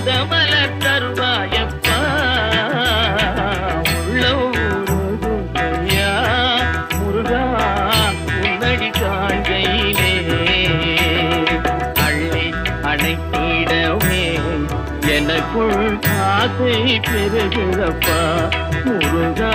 பாதமல தருவாயப்பா. உள்ள முருகா உன்னடி காண்கையிலே அள்ளி அணைத்திடவே எனக்குள் காசை பெறுகிறப்பா முருகா